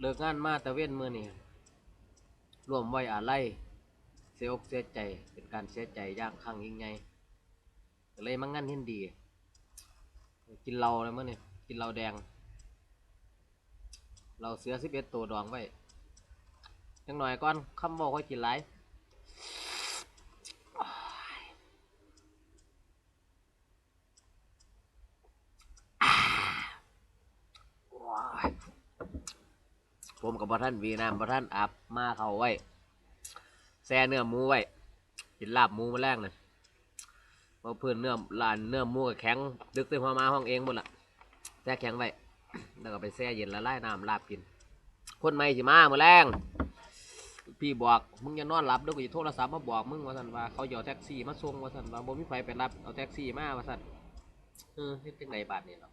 เลิกงานมาแต่เว้นมือนี่รวมไว้อาลัยเสียอกเสียใจเป็นการเสียใจยางครั้งยิ่งใหญ่ก็เลยมางานเห็นดี กินเหล้าเลยมื่อนี่กินเหล้าแดงเราเสือสิบเอ็ดตัวดองไว้จังหน่อยก่อนคำบอกค่อยกินไร ผมกับพ่ท่านวีน้ำพ่ท่านอาบมาเขาไว้แซ่เนื้อหมูไว้กินลาบหมูมาแรงเลยเพราะเพื่อนเนื้อลานเนื้อหมูกับแข็ง ดึกต็มหัวมาห้องเองหมดละแช่แข็งไว้แล้วก็ไปแช่เย็นละลายน้ำลาบกิน คนใหม่สิมามื่อแรงพี่บอกมึงอย่านอนหลับดี๋ยกูจะโทรศัพท์มาบอกมึงว่าสันว่าเขาจะเอแท็กซี่มาส่งว่าสันว่าบ่มีไฟไปรับเอาแท็กซี่มาว่าสันเออเฮ็ดจังไดบาดนี่เนาะ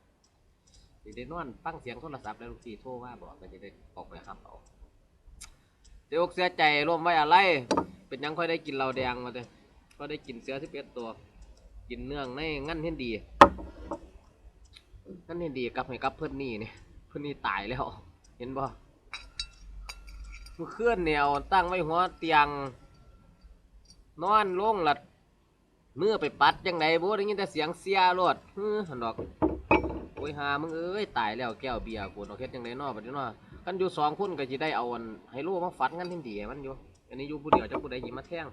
สิได้นอนฟังเสียงโทรศัพท์แล้วลูกพี่โทรมาบอกก็จะได้ออกไปครับเอาเสียอกเสียใจร่วมไว้อะไร เป็นยังค่อยได้กินเหล้าแดงมาเด้อก็ได้กินเสือสิบเอ็ดตัว กินเนื่องในงั้นเห็นดีงั้นเห็นดีกลับให้กลับเพื่อนนี่เนี่ยเพื่อนนี่ตายแล้ว เห็นบ่เมื่อคืนเนี่ยเอาตั้งไว้หัวเตียง นอนลงหลัดมือไปปัดจังไดบ่ได้ยินแต่เสียงเสียรถเฮ้อหันดอก อ้ยหามึงเอ้ยตายแล้วแก้วเบียร์กูเนาเฮ็ดจังไดเนาะบัดนี้เนาะกันอยู่สองคนก็สิได้เอาอันให้รู้มาฟัดงั้นเห็นดีให้มันอยู่อันนี้อยู่ผู้เดียวจะผู้ใดหยิบมาแท่ง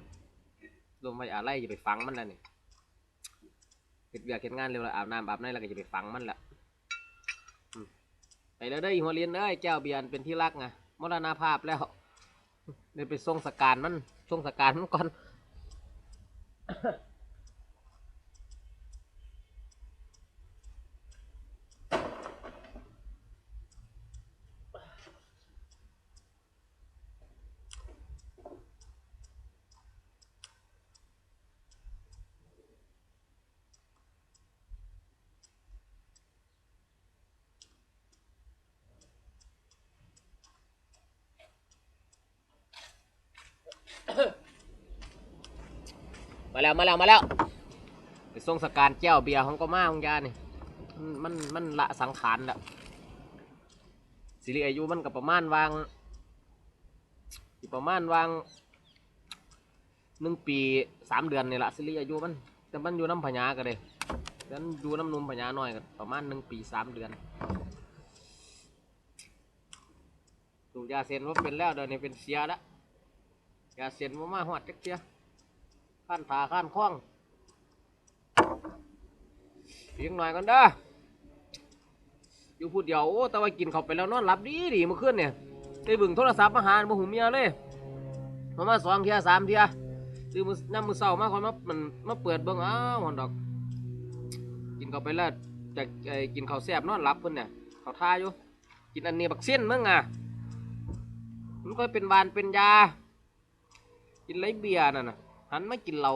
รวมไว้อะไรอย่าไปฟังมันแล้วนี่เฮ็ดเวียกเฮ็ดงานเร็วล้วอาบน้ำอาบในแล้วก็จะไปฟังมันละไปแล้วเด้หัวเรียนเอ้ยแก้วเบียร์เป็นที่รักไงมรณภาพแล้วเดี๋ยวไปส่งสการมันส่งสการมันก่อน มาแล้วมาแล้วมาแล้วไปส่งสการแก้วเบียร์ของก็มาของยานี่มันมันละสังขารแล้วสิริอายุมันกับประมาณวางประมาณวางหนึ่งปีสามเดือนนี่ละสิริอายุมันแต่มันอยู่น้ำพญากันเลยดันอยู่น้ำนุ่มพญาหน่อยกันประมาณหนึ่งปีสามเดือนสูบยาเซนว่าเป็นแล้วเดี๋ยวนี้เป็นเสียแล้วยาเซนว่ามาหอดจักเสีย ข้านขาข้านคล้องเพียงหน่อยกันด้ออยู่พูดเดียวโอ้แต่ว่ากินเข้าไปแล้วนอนหลับดีดีเมื่อคืนเนี่ยได้บึงโทรศัพท์มาหาบ่หูเมียเลยมามาสองเทียสามเทียซื้อมือน้ำมือเศร้ามาคนมามันมาเปิดเบิ่งอ้าวหอนดอก กินเข้าไปแล้วจะกินข้าวแซ่บนอนหลับเพิ่นเนี่ยข้าวท่าอยู่กินอันนี้บักเส้นมึงอะมันก็เป็นบานเป็นยา กินไรเบียร์นั่นน่ะ หันไมากินเรา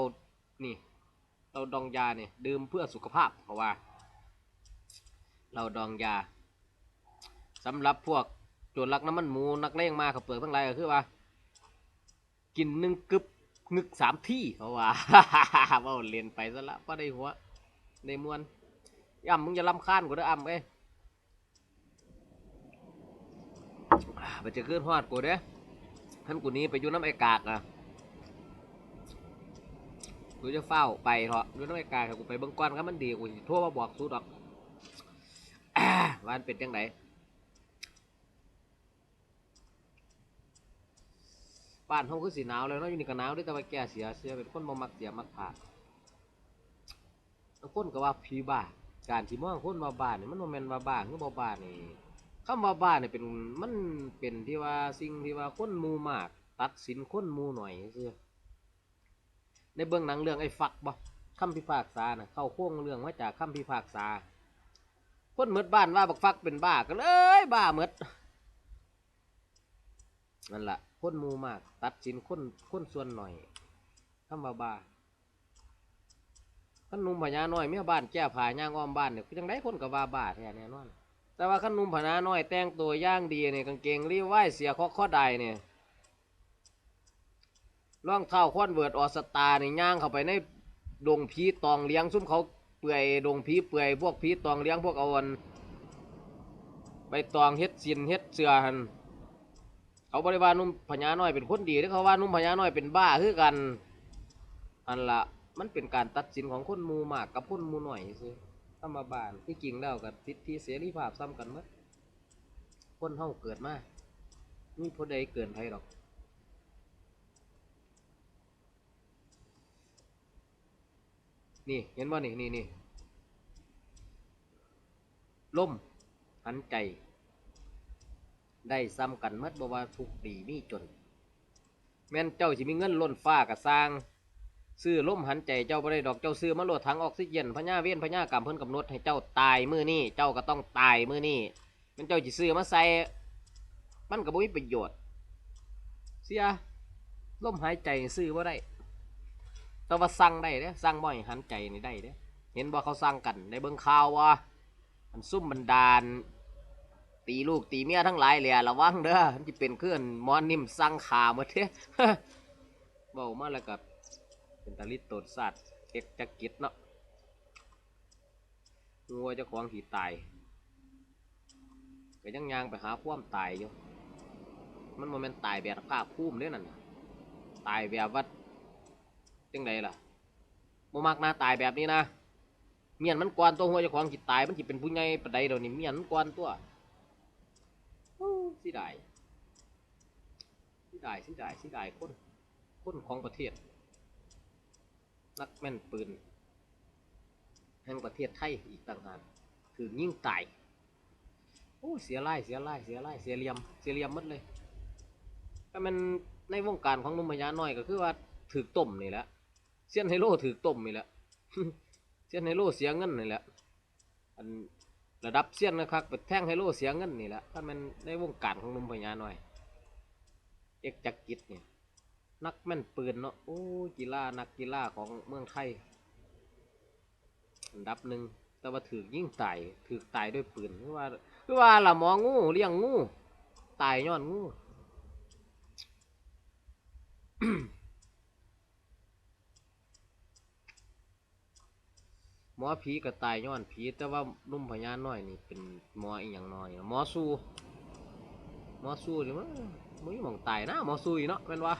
นี่ เราดองยาเนี่ยดื่มเพื่อสุขภาพเพราะว่า เราดองยาสำหรับพวกโจรลักน้ำมันหมูนักเลงมาเขาเปลือกทั้งหลายก็คือว่า กินหนึ่งกึบงึกสามที่เขาะว่าเว่าเรียนไปซะละก็ได้หัวในมวนย่ำมึงจะลำคาญกูเด้ออ่ำเอ้ยไปจะขึ้นฮอดกูเด้ท่านกูนี้ไปอยู่น้ำไอกากอะ กูจะเฝ้าไปเถอะดูน้องไอ้กายครับกูไปเบิ่งก้อนครับมันดีกูจะโทรมาบอกสู้ดอกอ่าว่ามันเป็นจังไดบ้านเขาคือสีหนาวเลยเนาะอยู่นี่ก็หนาวด้วยแต่ว่าแกเสียเสียเป็นคนบ่มักเสียมักผ่าคนก็ว่าผีบ้าการที่มองคนว่าบ้านนี่มันบ่แม่นว่าบ้าคือบ่บ้านี่คำว่าบ้านนี่เป็นมันเป็นที่ว่าสิ่งที่ว่าคนมูมาก ตัดสินคนมูหน่อยซื่อ ในเบื้องหนังเรื่องไอ้ฟักบ่คำพิพากษานะเข้าโค้งเรื่องมาจากคำพิพากษาคนหมดบ้านว่าบักฟักเป็นบ้าก็เลยบ้าหมดนั่นแหละคนมูมาก ตัดสินคนคนส่วนหน่อยคำว่าบ้าขันนุ่มพญาน้อยเมียบ้านแก้ผาย่างอ้อมบ้านเนี่ยคือจังได้คนกับว่าบ้าแท้แน่นอนแต่ว่าขันนุ่มพญาน้อยแต่งตัวย่างดีเนี่ยกางเกงรีไว้เสียข้อข้อใดเนี่ย ร่องเท้าคอนเวิร์ดออสตาในย่างเข้าไปในดงผีตองเลี้ยงซุ่มเขาเปื่อยดงผีเปื่อยพวกผีตองเลี้ยงพวกเอาอันใบตองเฮ็ดสินเฮ็ดเสือหันเขาบริวานุ่มพญาน้อยเป็นคนดีหรือเขาว่านุ่มพญาน้อยเป็นบ้าคือกัน อันละมันเป็นการตัดสินของคนมูมากกับคนมูหน่อยซื้อธรรมบาลที่จริงแล้วกับสิทธิเสรีภาพซ้ำกันมั้คนเฮาเกิดมามีผู้ใดเกินใครหรอก นี่เห็นว่านี่นี่นี่ล่มหันใจ ได้ซ้ำกันเมื่อบ่ว่าทุกดีมีจน แม่นเจ้าสิมีเงินล้นฟ้ากะสร้าง ซื้อล่มหันใจเจ้าบ่ได้ดอกเจ้าซื้อมาโหลดถังออกซิเจนพญาเวียนพญากรรมเพิ่นกำหนดให้เจ้าตายมือนี้เจ้าก็ต้องตายมือนี้แมันเจ้าสิซื้อมาใส่มันก็บ่มีประโยชน์ เสียล่มหายใจซื้อบ่ได้ แต่ว่าสั่งได้เด้สั่งบ่ให้หันใจนี่ได้เด้เห็นบ่าเขาสั่งกันในเบิ่งข่าวว่ามันซุ่มบันดาลตีลูกตีเมียทั้งหลายเลยระวังเด้อมันจะเป็นเคลื่อนมอนนิ่มสั่งขาหมดเด้เบามาแล้วกับเป็นตาลิตโตดสัตว์เอกจักกิจเนาะงัวจ้าของผีตายก็ยังยางไปหาความตายอยู่มันโมเมนตายแบบภาคภูมิเด้นั่นน่ะตายแบบว่า จังไดล่ะบ่มักนะตายแบบนี้นะเมียนมันกวนตัวหัวเจ้าของจิตตายมันจิเป็นผู้ใหญ่ปานใดเดี๋ยวนี้เมียนมันกวนตัวสิได้สิได้สิได้สิได้คนคนของประเทศนักแม่นปืนแห่งประเทศไทยอีกต่างหากถือยิ่งตายโอ้เสียไล่เสียไล่เสียไล่เสียเหลี่ยมเสียเหลี่ยมหมดเลยก็มันในวงการของนุ่มพญาน้อยก็คือว่าถือต้มนี่แหละ เสี้ยนไฮโลถือต้มนี่แหละเสี้ยนไฮโลเสียเงินนี่แหละอันระดับเสี้ยนนะครับไปแท่งไฮโลเสียเงินนี่แหละถ้ามันในวงการของนุ่มพญาน้อยเอกจักรกิจเนี่ยนักแม่นปืนเนาะโอ้กีฬานักกีฬาของเมืองไทยอันดับหนึ่งแต่ว่าถือยิ่งตายถือตายด้วยปืนคือว่าคือว่าละหมองูเลี้ยงงูตายย้อนงู มอผีก็ตายย้อนผีแต่ว่านุ่มพญาน้อยนี่เป็นหมออีหยังน้อยหมอสู้หมอสู้นี่มันมึงมองตายนะหมอสู้อีเนาะเป็นว่า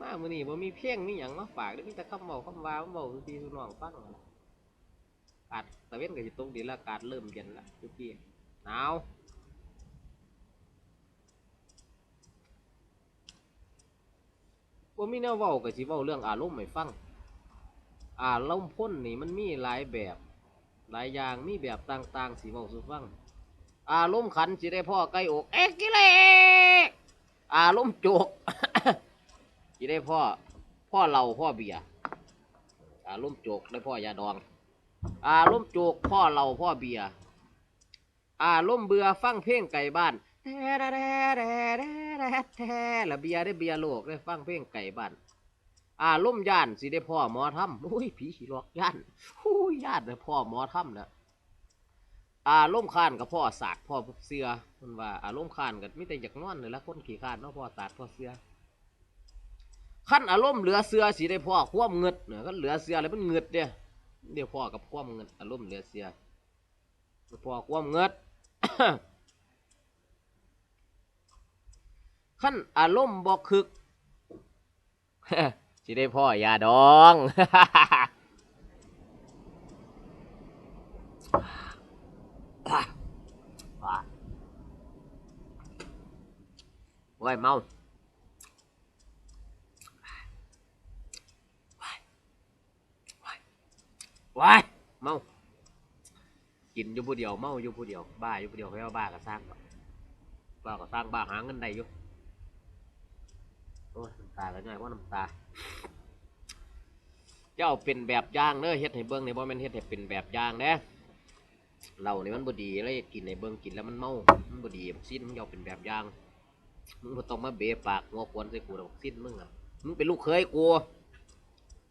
มามื้อนี้บ่มีเพลงมีหยังมาฝากด้อมีแต่คำเว้าคำว่าเว้าสุพี่สุน้องฟังอะอากาศตะเวนก็สิตกดินแล้วอากาศเริ่มเย็นแล้วทุกทีหนาวบ่มีแนวเว้าก็สิเว้าเรื่องอารมณ์ให้ฟัง อารมพ่นนี่มันมีหลายแบบหลายอย่างมีแบบต่างๆสิเว้าสู่ฟังอารมขันสิได้พ่อไก่อกเอ็กกิเลอารมโจกสิได้พ่อพ่อเหล่าพ่อเบียร์อารมโจกได้พ่อยาดองอารมโจกพ่อเหล่าพ่อเบียร์อารมเบื่อฟังเพลงไก่บ้านแท้แท้แท้แท้แท้แท้ละเบียร์ได้เบียร์โลกได้ฟังเพลงไก่บ้าน อารมณ์ย่านสิได้พ่อหมอทำโอ้ยผีหลอกย่านโอ้ยย่านได้พ่อหมอทำนะอารมณ์ข้านกับพ่อสากพ่อเสือมันว่าอารมณ์ข้านกับมิแต่อยากนอนเลยละคนขี้ข้านเนาะพ่อสากพ่อเสือขั้นอารมณ์เหลือเสือสิได้พ่อความเงิดเนี่ยก็เหลือเสืออะไรมันเงิดเดียเดี๋ยวพ่อกับความเงิดอารมณ์เหลือเสือพ่อความเงิดขั้นอารมณ์บอกคึก สิได้พ่อยาดอง โอ้ยเมาว้ายเมา กินอยู่ผู้เดียว เมาอยู่ผู้เดียว บ้าอยู่ผู้เดียวแค่ว่าบ้าก็สร้างบ่บ้าก็สร้างบ้าหาเงินได้อยู่ โอ้ยน้ำตาก็ง่ายว่าน้ำตาเจ้าเป็นแบบย่างเด้อเฮ็ดให้เบิ่งในบ่แม่นเฮ็ดให้เป็นแบบย่างเด้เรานี่มันบ่ดีเลยกินในเบิ่งกินแล้วมันเมา มันบ่ดีสิ้นมึงเอาเป็นแบบย่าง มึงบ่ต้องมาเบะปากงอควนใส่กูดอกสิ้นมึงอะมึงเป็นลูกเคยกู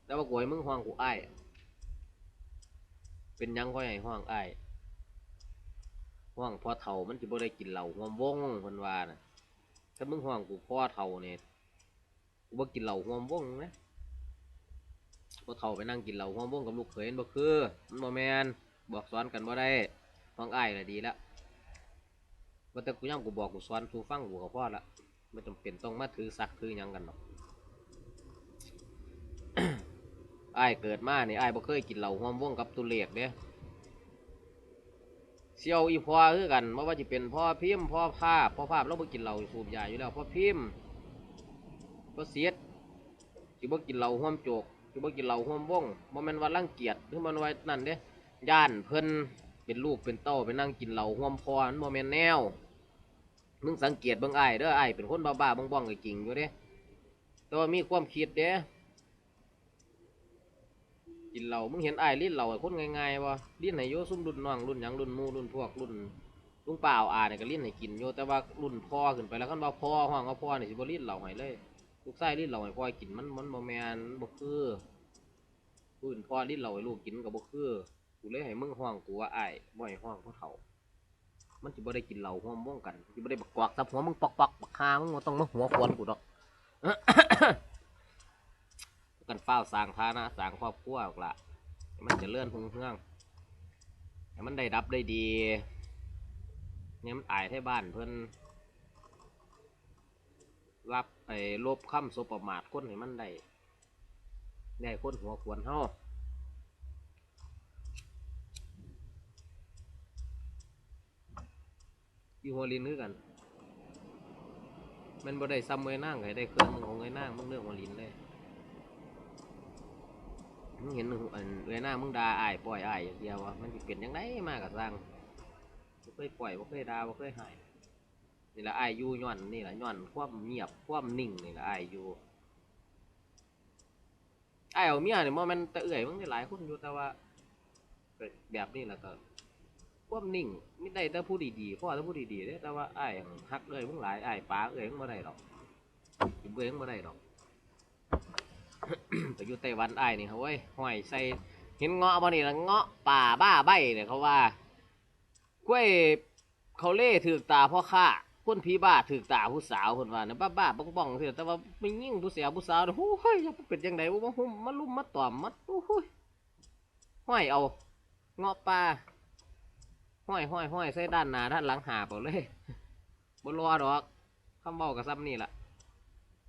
แต่ว่ากูให้มึงห้องกูอ้ายเป็นยังค่อยให้ห้องอ้ายห้องพอเฒ่ามันสิบ่ได้กินเหล้าห่วมวงเพิ่นว่าน่ะถ้ามึงห้องกูพอเฒ่าเนี่ย กูบ่กินเหล้าห่วมวงนะบ่เฒ่าไปนั่งกินเหล้าห่วมวงกับลูกเขยบ่คือมันบ่แม่นบอกสอนกันบ่ได้ห้องอ้ายน่ะดีล้วว่าแต่กูย่ำกูบอกกูสอนทูฟังกูก็พอละไม่จำเป็นต้องมาถือซักถือหยังกันหรอกไอ้ายเกิดมานี่ไอ้ายบ่เคยกินเหล้าห่วมวงกับตุเลียกเด้เซียวอีพ่อคือกันบ่ว่าจะเป็นพ่อพิมพ์พ่อภาพพ่อภาพเราบ่กินเหล้าสูบยาอยู่แล้วพ่อพิมพ์ พ่เสียดสิบ่กินเหล้าห่วมโจกสิบ่กินเหล้าห่วมว่องบ่แม่นว่ารังเกียจหรือมันไว่านั่นเด้ย่านเพิ่นเป็นลูกเป็นเต้าไปนั่งกินเหล้าห่วมพ่อมันบ่แม่นแนวมึงสังเกตเบิ่งอ้ายเด้ออ้ายเป็นคนบ้าๆบ้องๆก็จริงอยู่เด้แต่ว่ามีความคิดเด้กินเหล้ามึงเห็นไอ้ลิ้นเหล้าให้คนง่ายๆบ่ลิ้นให้โยซุ่มรุ่นน้องรุ่นยังรุ่นมูรุ่นพวกรุ่นลุงเปล่าอาเนี่ยก็ลิ้นให้กินโยแต่ว่ารุ่นพ่อขึ้นไปแล้วคันว่าพ่อห้องว่าพ่อนี่สิบ่ลิ้นเหล้าให้เลย ลูกชายลิ้นเหล้าให้พ่อกินมันมันบ่แมนบ่คือผู้อื่นพ่อลิ้นเหล้าให้ลูกกินก็บ่คือกูเลยให้มึงห้องกูว่าอ้บ่ให้ห้องพ่อเฒ่า มันสิบ่ได้กินเหล้าห้อมม่วงกันสิบ่ได้บักกวักซับหัวมึงปอกๆบักคามึงบ่ต้องมาหัวควนกูดอกกันเฝ้าสร้างฐานะสร้างครอบครัวออกละมันจะเลื่อนหุ่งเฮืองให้มันได้รับได้ดีเนี่ยมันอายให้บ้านเพิ่นรับ ไอ้ลบคำสบประมาทคนให้มันได้ได้คนหัวควรเฮาอยู่หัวลินคือกัน มันบ่ได้ซ้ำเงยนั่งให้ได้เครื่องมึงของเงยนั่งมึงเรื่องหัวลินเลยมึงเห็นอันเวลามึงด่าอ้ายปล่อยอ้ายอย่างเดียววะมันสิเป็นยังไงมากกับสร้างบ่เคยปล่อยบ่เคยด่าบ่เคยหาย นี่ละอายอยู่ย้อนนี่ละย้อนความเงียบความนิ่งนี่ละอายอยู่อ้ายเอาเมียเนี่บ่แม่นต่เอื่อยมึงได้หลายคนอยู่แต่ว่าแบบนี้ละก็ความนิ่งไมีได้แต่ผู้ดีๆพ่อแต่ผู้ดีๆเด้แต่ว่าไอ้ฮักเอ้ยมึงหลายไอ้ป๋าเอ้ยมึงบ่ได้ดอกสิเบื่อมึงบ่ได้ดอกไปอยู่ไต้หวันไอ้นี่เขาเว้ยห้อยใส่เห็นเงาะบ่นี่ละเงาะป่าบ้าใบเนี่ยเขาว่ากล้วยเขาเล่ถือตาพ่อข้า คนผีบ้าถือตาผู้สาวคนว่านะบ้าบ้าบ้องบ้องเสียแต่ว่าไม่ยิ่งผู้เสียผู้สาวโอ้ยจะเป็นยังไงวะมาหุ่มมาลุ่มมาตอมมัดโอ้ยห้อยเอาเงาะป่าห้อยห้อยห้อยใส่ด้านหน้าด้านหลังหาเปล่าเลยบนรอดอกคำเบากับซ้ำนี่แหละ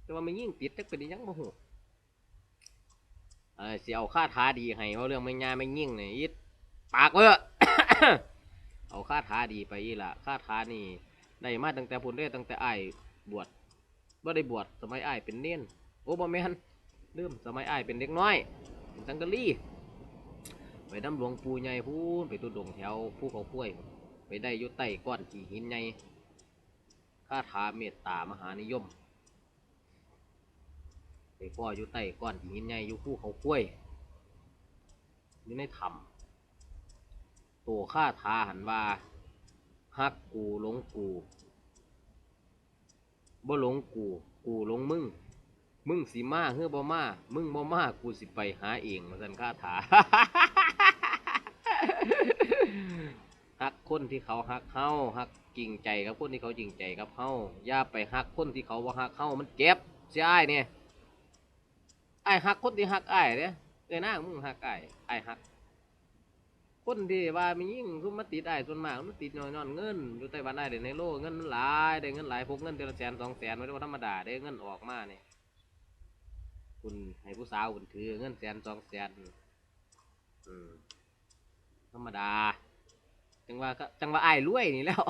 แต่ว่าไม่ยิ่งติดจักเป็นอิหยังบ่หูเออสิเอาค่าท้าดีให้เพราะเรื่องไม่ง่ายไม่ยิ่งเนี่ยอีปากเว้อเอาค่าท้าดีไปอีละค่าท้านี่ ได้มาตั้งแต่พุ่นได้ตั้งแต่อ้ายบวชบ่ได้บวชสมัยอ้ายเป็นเน้นโอ้บ่แม่นลืมสมัยอ้ายเป็นเด็กน้อยเป็นสังกะลีไปน้ำหลวงปูใหญ่พูนไปตุดงแถวภูเขาคุ้วยไปได้ยุใต้ก้อนกี่หินใหญ่คาทาเมตตามหานิยมไปพ่ออยู่ใต้ก้อนหินใหญ่อยู่คู่เขากล้วยอยู่ในถ้ำตัวข้าทาหันว่า ฮักกูหลงกูบ่หลงกู กูหลงมึง มึงสิมาเฮือบ่มา มึงบ่มา กูสิไปหาเองมาสันข้าถาฮักคนที่เขาฮักเฮาฮักจริงใจกับคนที่เขาจริงใจกับเฮาอย่าไปฮักคนที่เขาว่าฮักเฮามันเจ็บใช่เนี่ยไอ้ฮักคนที่ฮักไอ้ายเนี่ยเอ้ยนางมึงฮักไอ้ไอ้ฮัก คนที่ว่ามียิ่งซุมมาติดไอ้ส่วนมากมันติดย้อนๆเงินอยู่ไต้หวันได้เดในโลกเงินมันหลายได้เงินหลายพกเงินเดือนละแสนสองแสนไม่ได้ว่าธรรมดาได้เงินออกมาเนี่ยคุณให้ผู้สาวคุณถือเงินแสนสองแสนธรรมดา จังว่าจังว่าไอ้รวยนี่แล้ว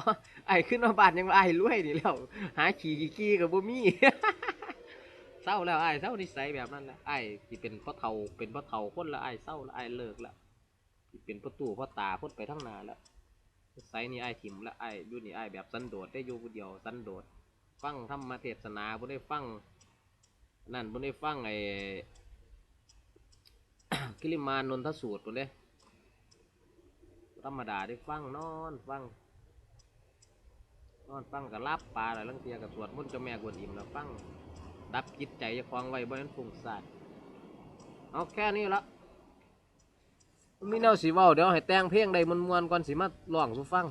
ไอ้ขึ้นมาบานยังว่าไอ้รวยนี่แล้วหาขี่กี่ขี่กับบ่มีเศร้าแล้วไอ้เศร้านิสัยแบบนั้นแหละไอ้ที่เป็นพ่อเฒ่าเป็นพ่อเฒ่าคนละไอ้เศร้าล้วไอ้เลิกแล้ว เป็นพ่อตู่พ่อตาพ้นไปทั้งนาแล้วนิสัยนี่ไอถิมแล้วไอยูนี่ไอแบบสันโดษได้อยู่ผู้เดียวสันโดษฟังธรรมเทศนาบ่ได้ฟังนั่นบ่ได้ฟังไอกิริมานนทสูตรบ่เด้ธรรมดาได้ฟังนอนฟังนอนฟังกับรับปลาอะไรลังเทียกับสวดมนต์เจ้าแม่กวนอิมแล้วฟังดับจิตใจจะคลองไว้บ่นั้นฟุ้งซ่านเอาแค่นี้ละ มีแนวสีเว้าเดี๋ยวให้แต่งเพลงใดมวนๆก่อนสิมาร้องสู่ฟัง